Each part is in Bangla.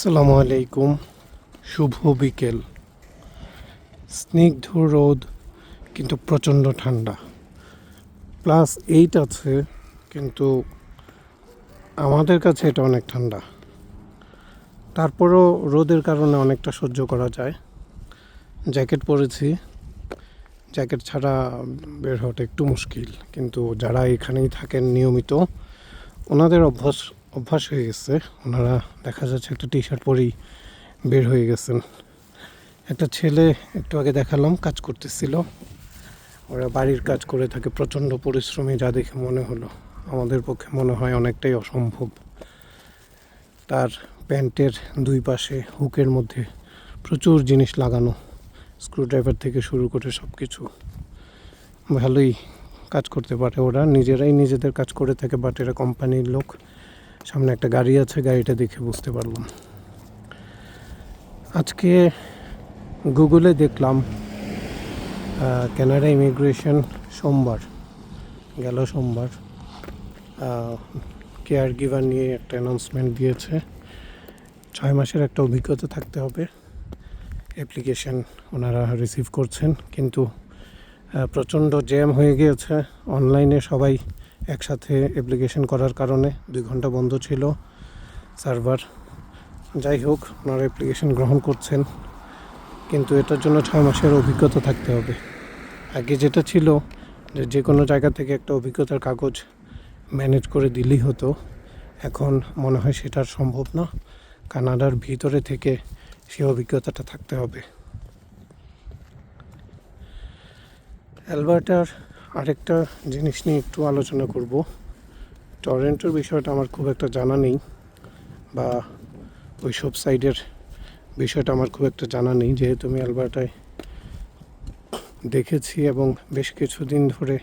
আসসালামু আলাইকুম। শুভ বিকেল। স্নিগ্ধ রোদ, কিন্তু প্রচণ্ড ঠান্ডা। প্লাস এইট আছে, কিন্তু আমাদের কাছে এটা অনেক ঠান্ডা। তারপরও রোদের কারণে অনেকটা সহ্য করা যায়। জ্যাকেট পরেছি। জ্যাকেট ছাড়া বের হওয়াটা একটু মুশকিল, কিন্তু যারা এখানেই থাকেন নিয়মিত, ওনাদের অভ্যাস অভ্যাস হয়ে গেছে। ওনারা দেখা যাচ্ছে একটা টি শার্ট পরেই বের হয়ে গেছেন। একটা ছেলে একটু আগে দেখালাম, কাজ করতেছিল। ওরা বাড়ির কাজ করে থাকে, প্রচণ্ড পরিশ্রমী, যা দেখে মনে হলো। আমাদের পক্ষে মনে হয় অনেকটাই অসম্ভব। তার প্যান্টের দুই পাশে হুকের মধ্যে প্রচুর জিনিস লাগানো স্ক্রুড্রাইভার থেকে শুরু করে সব কিছু ভালোই কাজ করতে পারে ওরা। নিজেরাই নিজেদের কাজ করে থাকে বাট এরা কোম্পানির লোক। সামনে একটা গাড়ি আছে, গাড়িটা দেখে বুঝতে পারলাম। আজকে গুগলে দেখলাম কানাডা ইমিগ্রেশন সোমবার, গেল সোমবার কেয়ার গিভার নিয়ে একটা অ্যানাউন্সমেন্ট দিয়েছে। ছয় মাসের একটা অভিজ্ঞতা থাকতে হবে অ্যাপ্লিকেশন ওনারা রিসিভ করছেন, কিন্তু প্রচণ্ড জ্যাম হয়ে গিয়েছে। অনলাইনে সবাই একসাথে অ্যাপ্লিকেশন করার কারণে দুই ঘণ্টা বন্ধ ছিল সার্ভার যাই হোক, ওনারা অ্যাপ্লিকেশন গ্রহণ করছেন, কিন্তু এটার জন্য ছয় মাসের অভিজ্ঞতা থাকতে হবে। আগে যেটা ছিল যে যে কোনো জায়গা থেকে একটা অভিজ্ঞতার কাগজ ম্যানেজ করে দিলেই হতো। এখন মনে হয় সেটা সম্ভব না। কানাডার ভিতরে থেকে সেই অভিজ্ঞতাটা থাকতে হবে। অ্যালবার্টার আরেকটা জিনিস নিয়ে একটু আলোচনা করব। টরেন্টোর বিষয়টা আমার খুব একটা জানা নেই বা ওই সব সাইডের বিষয়টা আমার খুব একটা জানা নেই, যেহেতু আমি অ্যালবার্টায় দেখেছি এবং বেশ কিছুদিন ধরে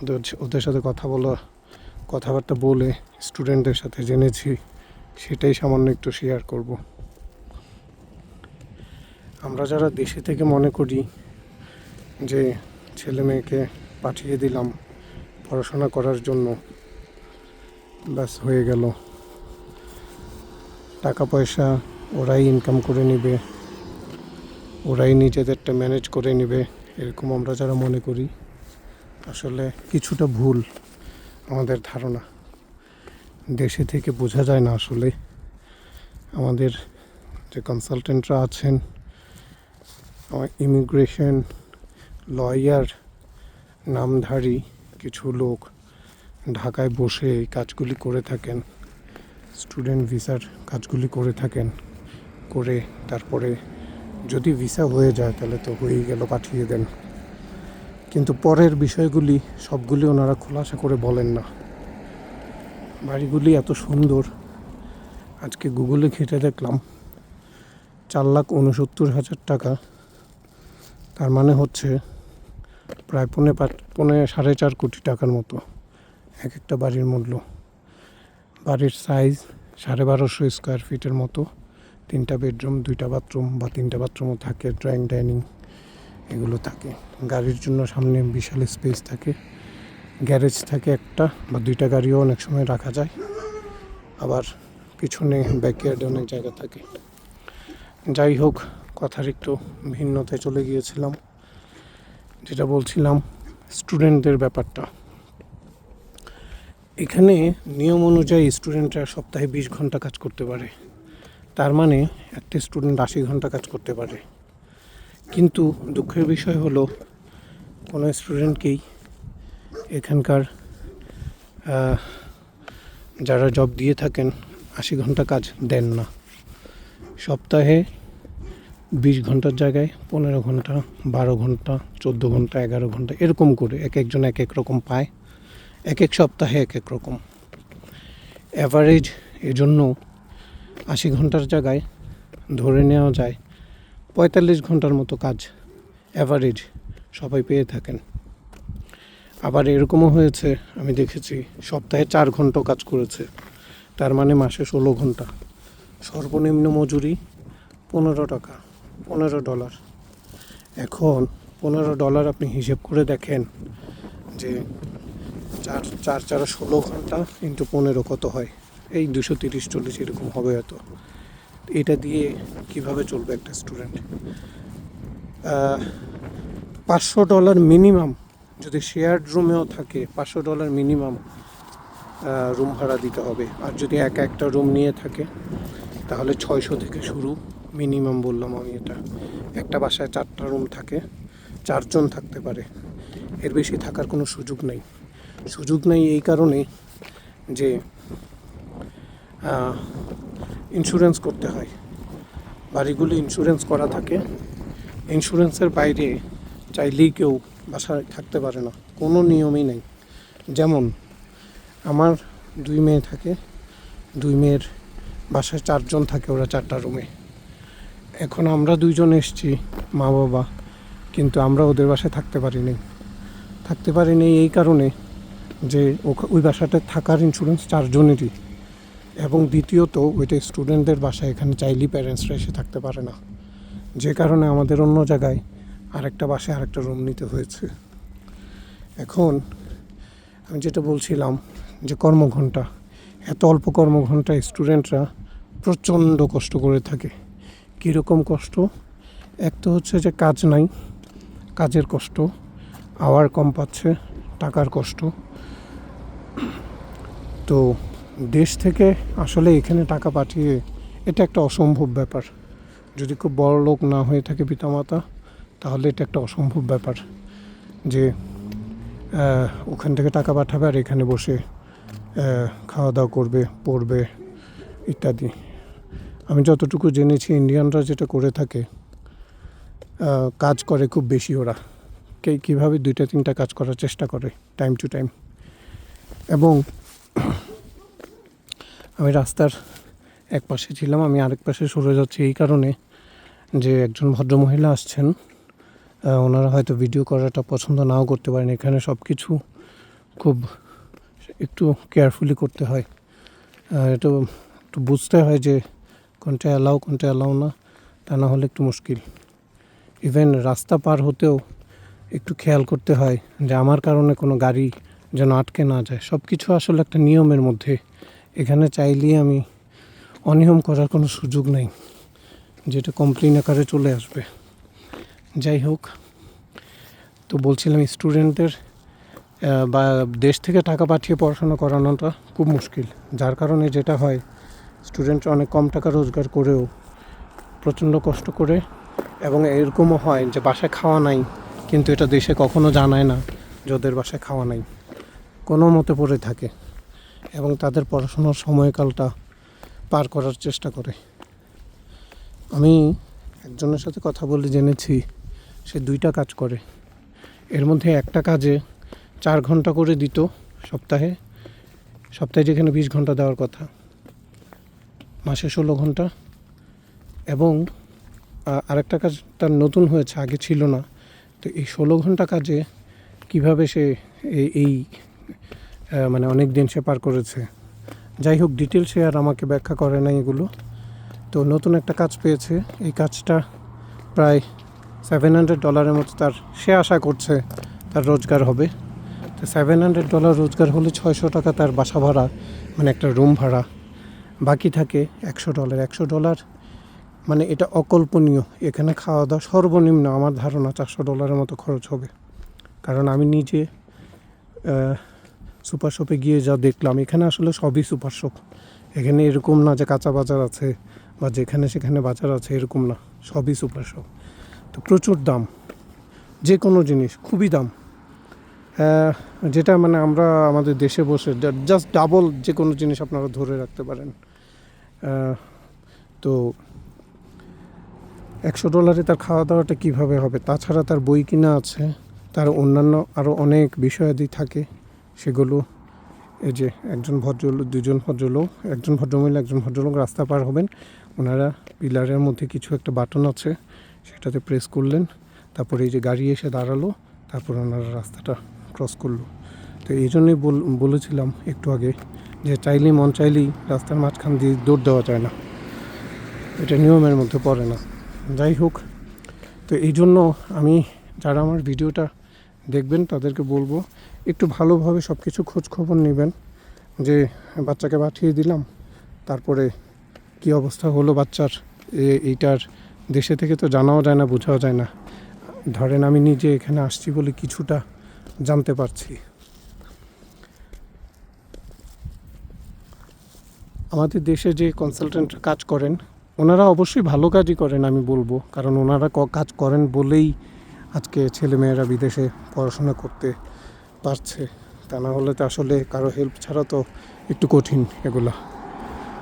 ওদের ওদের সাথে কথা বলা, কথাবার্তা বলে স্টুডেন্টদের সাথে জেনেছি, সেটাই সামান্য একটু শেয়ার করব। আমরা যারা দেশে থেকে মনে করি যে ছেলে মেয়েকে পাঠিয়ে দিলাম পড়াশোনা করার জন্য। ব্যাস, হয়ে গেল। টাকা পয়সা ওরাই ইনকাম করে নিবে। ওরাই নিজেদেরটা ম্যানেজ করে নেবে, এরকম আমরা যারা মনে করি। আসলে কিছুটা ভুল আমাদের ধারণা। দেশে থেকে বোঝা যায় না আসলে। আমাদের যে কনসালটেন্টরা আছেন ইমিগ্রেশন লয়ার নামধারী কিছু লোক ঢাকায় বসে এই কাজগুলি করে থাকেন স্টুডেন্ট ভিসার কাজগুলি করে থাকেন, করে তারপরে যদি ভিসা হয়ে যায় তাহলে তো হয়েই গেল, পাঠিয়ে দেন। কিন্তু পরের বিষয়গুলি সবগুলি ওনারা খোলাসা করে বলেন না। বাড়িগুলি এত সুন্দর, আজকে গুগলে ঘেটে দেখলাম, চার লাখ উনসত্তর হাজার টাকা। তার মানে হচ্ছে প্রায় পৌনে পাঁচ, পৌনে সাড়ে চার কোটি টাকার মতো এক একটা বাড়ির মূল্য। বাড়ির সাইজ সাড়ে বারোশো স্কোয়ার ফিটের মতো। তিনটা বেডরুম দুইটা বাথরুম বা তিনটা বাথরুমও থাকে ড্রয়িং ডাইনিং এগুলো থাকে। গাড়ির জন্য সামনে বিশাল স্পেস থাকে। গ্যারেজ থাকে একটা বা দুইটা গাড়িও অনেক সময় রাখা যায়। আবার পিছনে ব্যাকয়ার্ডে অনেক জায়গা থাকে। যাই হোক, কথার একটু ভিন্নতায় চলে গিয়েছিলাম। যেটা বলছিলাম স্টুডেন্টদের ব্যাপারটা। এখানে নিয়ম অনুযায়ী স্টুডেন্টরা সপ্তাহে বিশ ঘণ্টা কাজ করতে পারে। তার মানে একটা স্টুডেন্ট আশি ঘণ্টা কাজ করতে পারে। কিন্তু দুঃখের বিষয় হলো, কোনো স্টুডেন্টকেই এখানকার যারা জব দিয়ে থাকেন, আশি ঘণ্টা কাজ দেন না। সপ্তাহে বিশ ঘণ্টার জায়গায়, পনেরো ঘণ্টা, বারো ঘণ্টা, চোদ্দ ঘণ্টা, এগারো ঘণ্টা, এরকম করে এক একজন এক এক রকম পায়। এক এক সপ্তাহে এক এক রকম। অ্যাভারেজ এজন্য আশি ঘণ্টার জায়গায় ধরে নেওয়া যায় পঁয়তাল্লিশ ঘণ্টার মতো কাজ অ্যাভারেজ সবাই পেয়ে থাকেন। আবার এরকমও হয়েছে, আমি দেখেছি, সপ্তাহে চার ঘণ্টা কাজ করেছে, তার মানে মাসে ষোলো ঘণ্টা। সর্বনিম্ন মজুরি পনেরো টাকা। পনেরো ডলার। এখন পনেরো ডলার আপনি হিসেব করে দেখেন যে চার চার চার, ষোলো ঘণ্টা ইন্টু পনেরো কত হয়? এই দুশো তিরিশ চল্লিশ এরকম হবে হয়তো। এটা দিয়ে কীভাবে চলবে একটা স্টুডেন্ট? পাঁচশো ডলার মিনিমাম যদি শেয়ার্ড রুমেও থাকে, পাঁচশো ডলার মিনিমাম রুম ভাড়া দিতে হবে। আর যদি এক একটা রুম নিয়ে থাকে, তাহলে ছয়শো থেকে শুরু। মিনিমাম বললাম আমি এটা। একটা বাসায় চারটা রুম থাকে, চারজন থাকতে পারে। এর বেশি থাকার কোনো সুযোগ নেই। সুযোগ নেই এই কারণে যে ইন্স্যুরেন্স করতে হয়। বাড়িগুলি ইন্স্যুরেন্স করা থাকে। ইন্স্যুরেন্সের বাইরে চাইলেই কেউ বাসায় থাকতে পারে না। কোনো নিয়মই নেই। যেমন, আমার দুই মেয়ে থাকে, দুই মেয়ের বাসায় চারজন থাকে ওরা চারটা রুমে। এখন আমরা দুইজন এসছি, মা, বাবা। কিন্তু আমরা ওদের বাসায় থাকতে পারিনি। থাকতে পারিনি এই কারণে যে ওই বাসাটা থাকার ইন্স্যুরেন্স চারজনেরই। এবং দ্বিতীয়ত, ওইটা স্টুডেন্টদের বাসায় এখানে চাইলেই প্যারেন্টসরা এসে থাকতে পারে না। যে কারণে আমাদের অন্য জায়গায় আরেকটা বাসায় আরেকটা রুম নিতে হয়েছে। এখন আমি যেটা বলছিলাম যে কর্মঘণ্টা, এত অল্প কর্মঘণ্টা স্টুডেন্টরা প্রচণ্ড কষ্ট করে থাকে। কীরকম কষ্ট? এক তো হচ্ছে যে কাজ নাই, কাজের কষ্ট, আওয়ার কম পাচ্ছে, টাকার কষ্ট। তো দেশ থেকে আসলে এখানে টাকা পাঠিয়ে এটা একটা অসম্ভব ব্যাপার। যদি খুব বড় লোক না হয়ে থাকে পিতামাতা, তাহলে এটা একটা অসম্ভব ব্যাপার যে ওখান থেকে টাকা পাঠাবে আর এখানে বসে খাওয়া দাওয়া করবে, পড়বে, ইত্যাদি। আমি যতটুকু জেনেছি, ইন্ডিয়ানরা যেটা করে থাকে কাজ করে খুব বেশি ওরা। কে, কীভাবে দুইটা, তিনটা কাজ করার চেষ্টা করে টাইম টু টাইম এবং আমি রাস্তার এক পাশে ছিলাম, আমি আরেক পাশে সরে যাচ্ছি এই কারণে যে একজন ভদ্রমহিলা আসছেন ওনারা হয়তো ভিডিও করাটা পছন্দ নাও করতে পারেন। এখানে সব কিছু খুব একটু কেয়ারফুলি করতে হয়। একটু একটু বুঝতে হয় যে কোনটা অ্যালাউ কোনটা অ্যালাউ না, তা না হলে একটু মুশকিল। ইভেন রাস্তা পার হতেও একটু খেয়াল করতে হয় যে আমার কারণে কোনো গাড়ি যেন আটকে না যায়। সব কিছু আসলে একটা নিয়মের মধ্যে। এখানে চাইলেই আমি অনিয়ম করার কোনো সুযোগ নেই, যেটা কমপ্লেন আকারে চলে আসবে। যাই হোক, তো বলছিলাম স্টুডেন্টদের বা দেশ থেকে টাকা পাঠিয়ে পড়াশোনা করানোটা খুব মুশকিল। যার কারণে যেটা হয় স্টুডেন্ট অনেক কম টাকা রোজগার করেও প্রচণ্ড কষ্ট করে এবং এরকমও হয় যে বাসায় খাওয়া নাই, কিন্তু এটা দেশে কখনো জানায় না যে ওদের বাসায় খাওয়া নাই। কোনো মতে পড়ে থাকে এবং তাদের পড়াশোনার সময়কালটা পার করার চেষ্টা করে। আমি একজনের সাথে কথা বলে জেনেছি, সে দুইটা কাজ করে। এর মধ্যে একটা কাজে চার ঘণ্টা করে দিত সপ্তাহে। সপ্তাহে যেখানে বিশ ঘণ্টা দেওয়ার কথা। মাসে ষোলো ঘণ্টা। এবং আরেকটা কাজ তার নতুন হয়েছে, আগে ছিল না। তো এই ষোলো ঘণ্টা কাজে কীভাবে সে এই মানে অনেক দিন সে পার করেছে। যাই হোক ডিটেল সে আর আমাকে ব্যাখ্যা করে নাই এগুলো। তো নতুন একটা কাজ পেয়েছে। এই কাজটা প্রায় সেভেন হান্ড্রেড ডলারের মতো তার, সে আশা করছে তার রোজগার হবে। তো সেভেন হান্ড্রেড ডলার রোজগার হলে ছয়শো টাকা তার বাসা ভাড়া মানে একটা রুম ভাড়া। বাকি থাকে একশো ডলার একশো ডলার মানে এটা অকল্পনীয়। এখানে খাওয়া দাওয়া সর্বনিম্ন আমার ধারণা চারশো ডলারের মতো খরচ হবে। কারণ আমি নিজে সুপার শপে গিয়ে যা দেখলাম, এখানে আসলে সবই সুপার শপ। এখানে এরকম না যে কাঁচা বাজার আছে বা যেখানে সেখানে বাজার আছে এরকম না, সবই সুপার শপ। তো প্রচুর দাম যে কোনো জিনিস, খুবই দাম। যেটা মানে আমরা আমাদের দেশে বসে জাস্ট ডাবল যে কোনো জিনিস আপনারা ধরে রাখতে পারেন। তো একশো ডলারে তার খাওয়া দাওয়াটা কীভাবে হবে? তাছাড়া তার বই কিনা আছে, তার অন্যান্য আরও অনেক বিষয়াদি থাকে, সেগুলো এই যে একজন ভদ্রলোক, দুজন ভদ্রলোক, একজন ভদ্রমহিলা, একজন ভদ্রলোক রাস্তা পার হবেন, ওনারা পিলারের মধ্যে কিছু একটা বাটন আছে, সেটাতে প্রেস করলেন, তারপরে এই যে গাড়ি এসে দাঁড়াল, তারপর ওনারা রাস্তাটা ক্রস করল। তো এই জন্যই বল- বলেছিলাম একটু আগে যে চাইলেই মন চাইলেই রাস্তার মাঝখান দিয়ে দৌড় দেওয়া যায় না। এটা নিয়মের মধ্যে পড়ে না। যাই হোক, তো এই জন্য আমি যারা আমার ভিডিওটা দেখবেন তাদেরকে বলব, একটু ভালোভাবে সব কিছু খোঁজ খবর নেবেন যে বাচ্চাকে পাঠিয়ে দিলাম, তারপরে কি অবস্থা হলো বাচ্চার এইটার দেশে থেকে তো জানাও যায় না, বোঝাও যায় না। ধরেন আমি নিজে এখানে আসছি বলে কিছুটা জানতে পারছি। আমাদের দেশে যে কনসালটেন্ট কাজ করেন, ওনারা অবশ্যই ভালো কাজই করেন আমি বলব। কারণ ওনারা কাজ করেন বলেই আজকে ছেলেমেয়েরা বিদেশে পড়াশোনা করতে পারছে। তা না হলে তো আসলে কারও হেল্প ছাড়া তো একটু কঠিন এগুলা।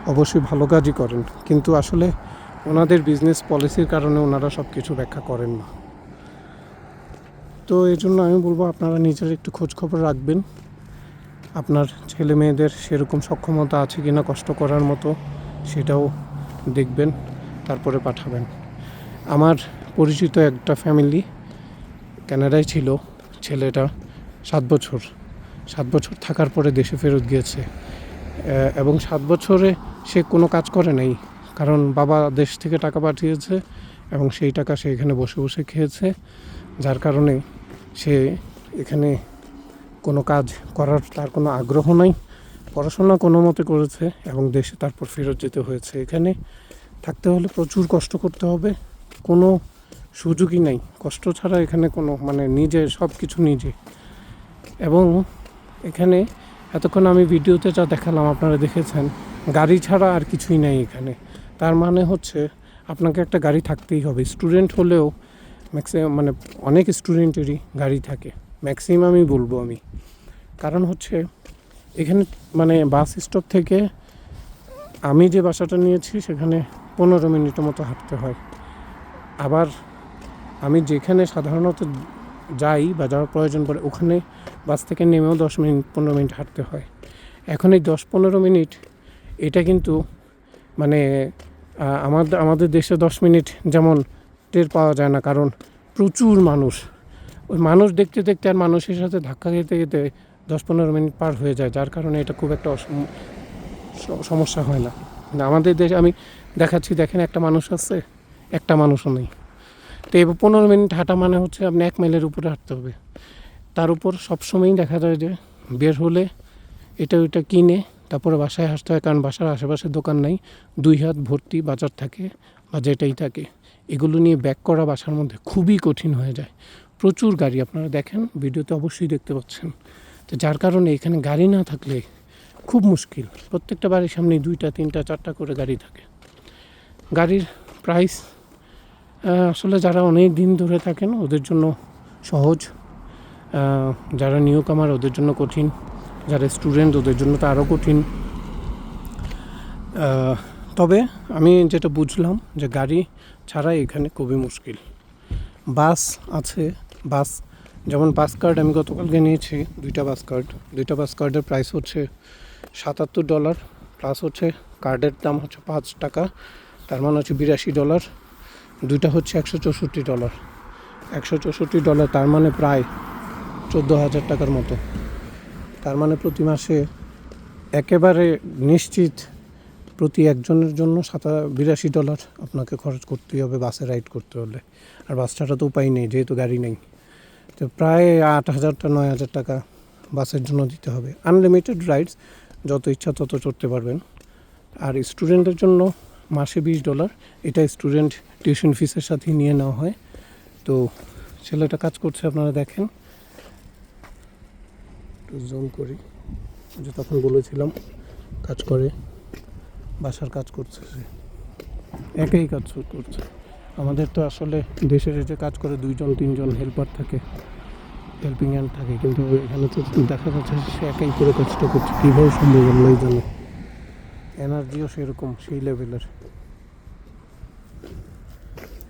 অবশ্যই ভালো কাজই করেন। কিন্তু আসলে ওনাদের বিজনেস পলিসির কারণে ওনারা সব কিছু ব্যাখ্যা করেন না। তো এই জন্য আমি বলব আপনারা নিজের একটু খোঁজ খবর রাখবেন। আপনার ছেলে মেয়েদের সেরকম সক্ষমতা আছে কিনা কষ্ট করার মতো সেটাও দেখবেন, তারপরে পাঠাবেন। আমার পরিচিত একটা ফ্যামিলি কানাডায় ছিল, ছেলেটা সাত বছর। সাত বছর থাকার পরে দেশে ফেরত গিয়েছে। এবং সাত বছরে সে কোনো কাজ করে নাই, কারণ বাবা দেশ থেকে টাকা পাঠিয়েছে এবং সেই টাকা সে এখানে বসে বসে খেয়েছে, যার কারণে সে এখানে কোনো কাজ করার তার কোনো আগ্রহ নাই। পড়াশোনা কোনো মতে করেছে এবং দেশে তারপর ফেরত যেতে হয়েছে। এখানে থাকতে হলে প্রচুর কষ্ট করতে হবে। কোনো সুযোগই নাই। কষ্ট ছাড়া এখানে কোনো মানে নিজে সব কিছু নিজে। এবং এখানে এতক্ষণ আমি ভিডিওতে যা দেখালাম আপনারা দেখেছেন, গাড়ি ছাড়া আর কিছুই নাই এখানে। তার মানে হচ্ছে আপনাকে একটা গাড়ি থাকতেই হবে। স্টুডেন্ট হলেও ম্যাক্সিমাম মানে অনেক স্টুডেন্টেরই গাড়ি থাকে। ম্যাক্সিমামই বলব আমি। কারণ হচ্ছে, এখানে মানে বাস স্টপ থেকে আমি যে বাসাটা নিয়েছি, সেখানে পনেরো মিনিটের মতো হাঁটতে হয়। আবার আমি যেখানে সাধারণত যাই বা যাওয়ার প্রয়োজন পড়ে, ওখানে বাস থেকে নেমেও দশ মিনিট, পনেরো মিনিট হাঁটতে হয়। এখন এই দশ পনেরো মিনিট, এটা কিন্তু মানে আমাদের আমাদের দেশে দশ মিনিট যেমন টের পাওয়া যায় না, কারণ প্রচুর মানুষ। ওই মানুষ দেখতে দেখতে আর মানুষের সাথে ধাক্কা খেতে খেতে দশ পনেরো মিনিট পার হয়ে যায়, যার কারণে এটা খুব একটা সমস্যা হয় না। না আমাদের দেশে আমি দেখাচ্ছি, দেখেন একটা মানুষ আছে, একটা মানুষও নেই। তো এবার পনেরো মিনিট হাঁটা মানে হচ্ছে আপনি এক মাইলের উপরে হাঁটতে হবে। তার উপর সবসময়ই দেখা যায় যে বের হলে এটা ওইটা কিনে তারপরে বাসায় আসতে হয়, কারণ বাসার আশেপাশে দোকান নাই, দুই হাত ভর্তি বাজার থাকে বা যেটাই থাকে। এগুলো নিয়ে ব্যাক করা বাসার মধ্যে খুবই কঠিন হয়ে যায়। প্রচুর গাড়ি আপনারা দেখেন, ভিডিওতে অবশ্যই দেখতে পাচ্ছেন। তো যার কারণে এখানে গাড়ি না থাকলে খুব মুশকিল। প্রত্যেকটা বাড়ির সামনে দুইটা, তিনটা, চারটা করে গাড়ি থাকে। গাড়ির প্রাইস আসলে যারা অনেক দিন ধরে থাকেন, ওদের জন্য সহজ। যারা নিউ কামার ওদের জন্য কঠিন। যারা স্টুডেন্ট ওদের জন্য তো আরও কঠিন। তবে আমি যেটা বুঝলাম যে গাড়ি ছাড়া এখানে খুবই মুশকিল। বাস আছে, বাস। যেমন বাস কার্ড আমি গতকালকে নিয়েছি, দুইটা বাস কার্ড। দুইটা বাস কার্ডের প্রাইস হচ্ছে সাতাত্তর ডলার প্লাস হচ্ছে কার্ডের দাম হচ্ছে পাঁচ টাকা, তার মানে হচ্ছে বিরাশি ডলার দুইটা হচ্ছে একশো চৌষট্টি ডলার একশো চৌষট্টি ডলার তার মানে প্রায় চোদ্দ হাজার টাকার মতো। তার মানে প্রতি মাসে একেবারে নিশ্চিত প্রতি একজনের জন্য সাতা বিরাশি ডলার আপনাকে খরচ করতেই হবে, বাসে রাইড করতে হলে। আর বাস ছাড়া তো উপায় নেই, যেহেতু গাড়ি নেই। তো প্রায় আট হাজারটা নয় হাজার টাকা বাসের জন্য দিতে হবে। আনলিমিটেড রাইডস যত ইচ্ছা তত চড়তে পারবেন। আর স্টুডেন্টের জন্য মাসে বিশ ডলার, এটা স্টুডেন্ট টিউশন ফিসের সাথেই নিয়ে নেওয়া হয়। তো ছেলেটা কাজ করছে, আপনারা দেখেন। জুম করি। যে তখন বলেছিলাম, কাজ করে। বাসার কাজ করছে সে একাই কাজ করছে। আমাদের তো আসলে দেশের যে কাজ করে দুইজন, তিনজন হেল্পার থাকে হেল্পিং হ্যান্ড থাকে, কিন্তু এখানে তো দেখা যাচ্ছে সে একাই করে কাজটা করছে। কীভাবে সম্ভব আল্লাহ জানে এনার্জিও সেরকম, সেই লেভেলের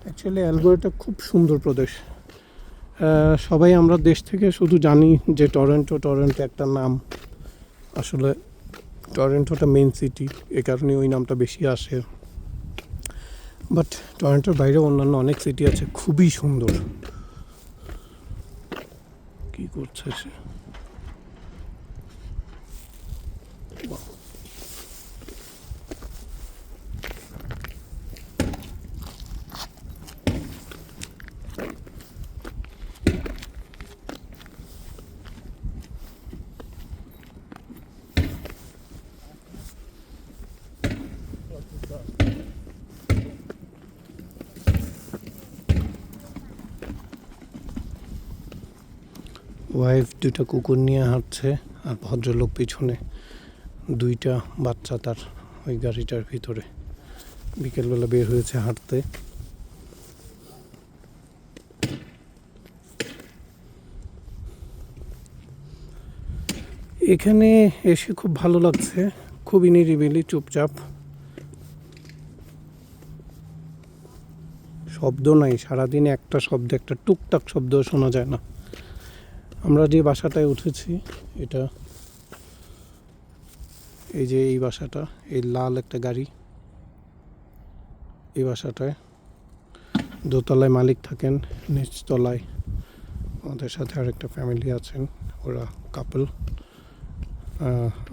অ্যাকচুয়ালি অ্যালগোয়েটা খুব সুন্দর প্রদেশ। সবাই আমরা দেশ থেকে শুধু জানি যে টরেন্টো টরেন্টো একটা নাম। আসলে টরেন্টোটা মেন সিটি এ কারণে ওই নামটা বেশি আসে। বাট টরেন্টোর বাইরে অন্যান্য অনেক সিটি আছে, খুবই সুন্দর। কি করছে সে? ওয়াইফ দুটা কুকুর নিয়ে হাঁটছে আর ভদ্রলোক পিছনে দুইটা বাচ্চা তার ওই গাড়িটার ভিতরে। বিকেলবেলা বের হয়েছে হাঁটতে। এখানে এসে খুব ভালো লাগছে, খুবই নিরিবিলি, চুপচাপ। শব্দ নাই, সারাদিন একটা শব্দ, একটা টুকটাক শব্দ শোনা যায় না। আমরা যে বাসাটায় উঠেছি, এটা এই যে এই বাসাটা, এই লাল একটা গাড়ি। এই বাসাটায় দোতলায় মালিক থাকেন, নিচতলায় আমাদের সাথে আরেকটা ফ্যামিলি আছেন, ওরা কাপল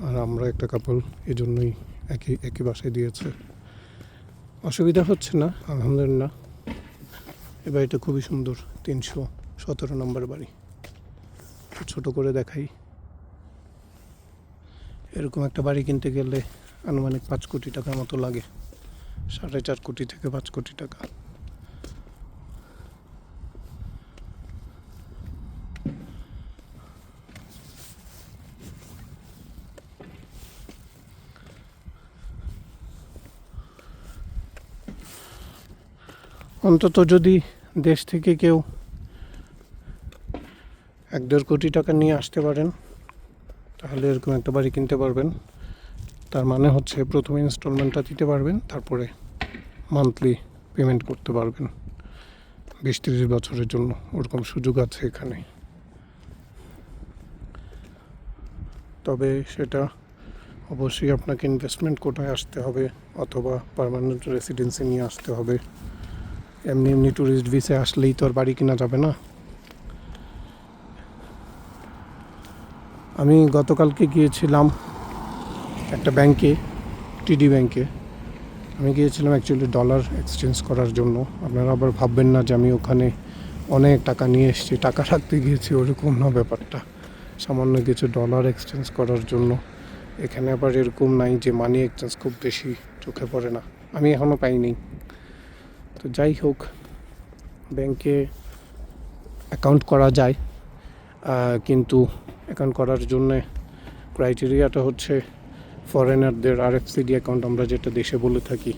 আর আমরা একটা কাপল এই জন্যই একই একই বাসায় দিয়েছে। অসুবিধা হচ্ছে না, আলহামদুলিল্লাহ। এই বাড়িটা খুবই সুন্দর, তিনশো সতেরো নম্বর বাড়ি। ছোট করে দেখাই। এরকম একটা বাড়ি কিনতে গেলে আনুমানিক পাঁচ কোটি টাকার মতো লাগে। সাড়ে চার কোটি থেকে পাঁচ কোটি টাকা। অন্তত যদি দেশ থেকে কেউ এক দেড় কোটি টাকা নিয়ে আসতে পারেন, তাহলে এরকম একটা বাড়ি কিনতে পারবেন। তার মানে হচ্ছে প্রথম ইনস্টলমেন্টটা দিতে পারবেন, তারপরে মান্থলি পেমেন্ট করতে পারবেন। বিশ তিরিশ বছরের জন্য, ওরকম সুযোগ আছে এখানে। তবে সেটা অবশ্যই আপনাকে ইনভেস্টমেন্ট কোটায় আসতে হবে অথবা পার্মানেন্ট রেসিডেন্সি নিয়ে আসতে হবে। এমনি এমনি ট্যুরিস্ট ভিসে আসলেই তো আর বাড়ি কেনা যাবে না। আমি গতকালকে গিয়েছিলাম একটা ব্যাংকে, টিডি ব্যাংকে। আমি গিয়েছিলাম অ্যাকচুয়ালি ডলার এক্সচেঞ্জ করার জন্য। আপনারা আবার ভাববেন না যে আমি ওখানে অনেক টাকা নিয়ে এসেছি। টাকা রাখতে গিয়েছি, ওরকম না ব্যাপারটা। সামান্য কিছু ডলার এক্সচেঞ্জ করার জন্য। এখানে আবার এরকম নাই যে মানি এক্সচেঞ্জ খুব বেশি চোখে পড়ে না। আমি এখনও পাইনি। তো যাই হোক, ব্যাংকে অ্যাকাউন্ট করা যায়। কিন্তু অ্যাকাউন্ট করার জন্য ক্রাইটেরিয়াটা হচ্ছে ফরেনারদের আর এফসিডি অ্যাকাউন্ট আমরা যেটা দেশে বলে থাকি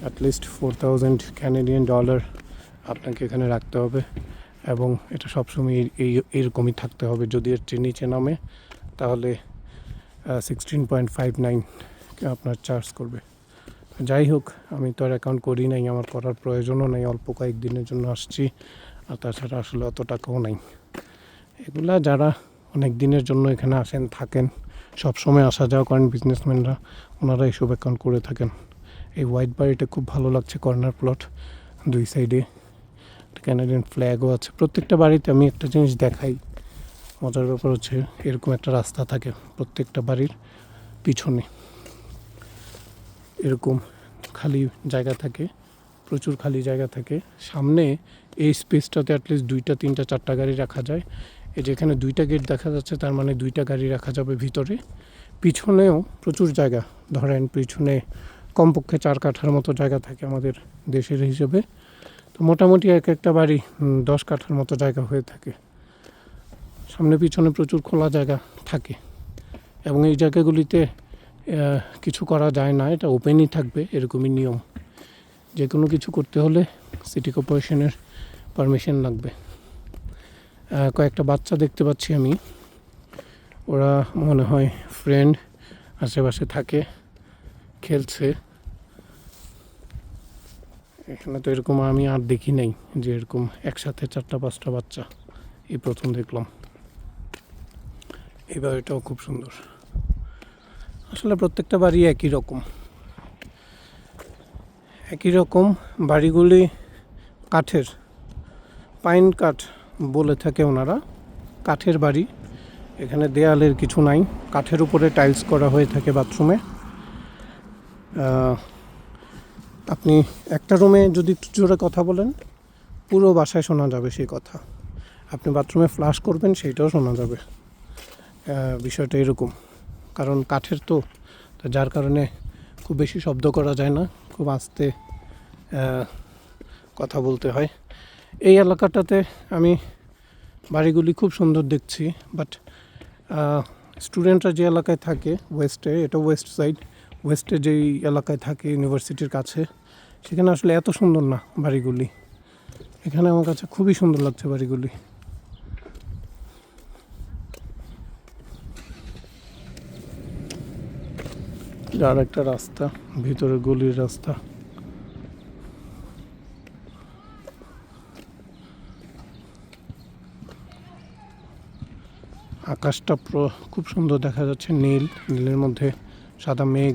at least four thousand Canadian dollar আপনাকে এখানে রাখতে হবে এবং এটা সবসময় এই- এরকমই থাকতে হবে। যদি এর চেয়ে নিচে নামে, তাহলে সিক্সটিন পয়েন্ট ফাইভ নাইন আপনার চার্জ করবে। যাই হোক, আমি তো আর অ্যাকাউন্ট করি নাই, আমার করার প্রয়োজনও নেই, অল্প কয়েকদিনের জন্য আসছি, আর তাছাড়া আসলে অত টাকাও নাই। এগুলা যারা অনেক দিনের জন্য এখানে আসেন, থাকেন সব সময় আসা যাওয়া করেন বিজনেসম্যানরা ওনারা এইসব অ্যাকাউন্ট করে থাকেন। এই হোয়াইট বাড়িটা খুব ভালো লাগছে কর্নার প্লট দুই সাইডে ক্যানাডিয়ান ফ্ল্যাগও আছে। প্রত্যেকটা বাড়িতে আমি একটা জিনিস দেখাই। মজার ব্যাপার হচ্ছে এরকম একটা রাস্তা থাকে প্রত্যেকটা বাড়ির পিছনে। এরকম খালি জায়গা থাকে, প্রচুর খালি জায়গা থাকে। সামনে এই স্পেসটাতে অ্যাটলিস্ট দুইটা, তিনটা, চারটা গাড়ি রাখা যায়। এই যেখানে দুইটা গেট দেখা যাচ্ছে, তার মানে দুইটা গাড়ি রাখা যাবে ভিতরে। পিছনেও প্রচুর জায়গা, ধরেন পিছনে কমপক্ষে চার কাঠার মতো জায়গা থাকে আমাদের দেশের হিসেবে। তো মোটামুটি এক একটা বাড়ি দশ কাঠার মতো জায়গা হয়ে থাকে। সামনে পিছনে প্রচুর খোলা জায়গা থাকে। এবং এই জায়গাগুলিতে কিছু করা যায় না, এটা ওপেনই থাকবে, এরকমই নিয়ম। যে কোনো কিছু করতে হলে সিটি কর্পোরেশনের পারমিশন লাগবে। কয়েকটা বাচ্চা দেখতে পাচ্ছি আমি। ওরা মনে হয় ফ্রেন্ড আশেপাশে থাকে, খেলছে। এখানে তো এরকম আমি আর দেখি নাই যে এরকম একসাথে চারটা, পাঁচটা বাচ্চা এই প্রথম দেখলাম। এই বাড়িটাও খুব সুন্দর। আসলে প্রত্যেকটা বাড়ি একই রকম। একই রকম বাড়িগুলি, কাঠের, পাইন কাঠ। বলে থাকে ওনারা। কাঠের বাড়ি। এখানে দেয়ালের কিছু নাই। কাঠের উপরে টাইলস করা হয়ে থাকে বাথরুমে। আপনি একটা রুমে যদি জোরে কথা বলেন, পুরো বাসায় শোনা যাবে সেই কথা। আপনি বাথরুমে ফ্লাশ করবেন, সেইটাও শোনা যাবে। বিষয়টা এরকম। কারণ কাঠের তো যার কারণে খুব বেশি শব্দ করা যায় না। খুব আস্তে কথা বলতে হয়। এই এলাকাটাতে আমি বাড়িগুলি খুব সুন্দর দেখছি বাট স্টুডেন্টরা যে এলাকায় থাকে ওয়েস্টে এটা ওয়েস্ট সাইড ওয়েস্টে যেই এলাকায় থাকে ইউনিভার্সিটির কাছে, সেখানে আসলে এত সুন্দর না বাড়িগুলি। এখানে আমার কাছে খুবই সুন্দর লাগছে বাড়িগুলি। আর একটা রাস্তা, ভিতরে গলির রাস্তা। আকাশটা পুরো খুব সুন্দর দেখা যাচ্ছে নীল নীলের মধ্যে সাদা মেঘ।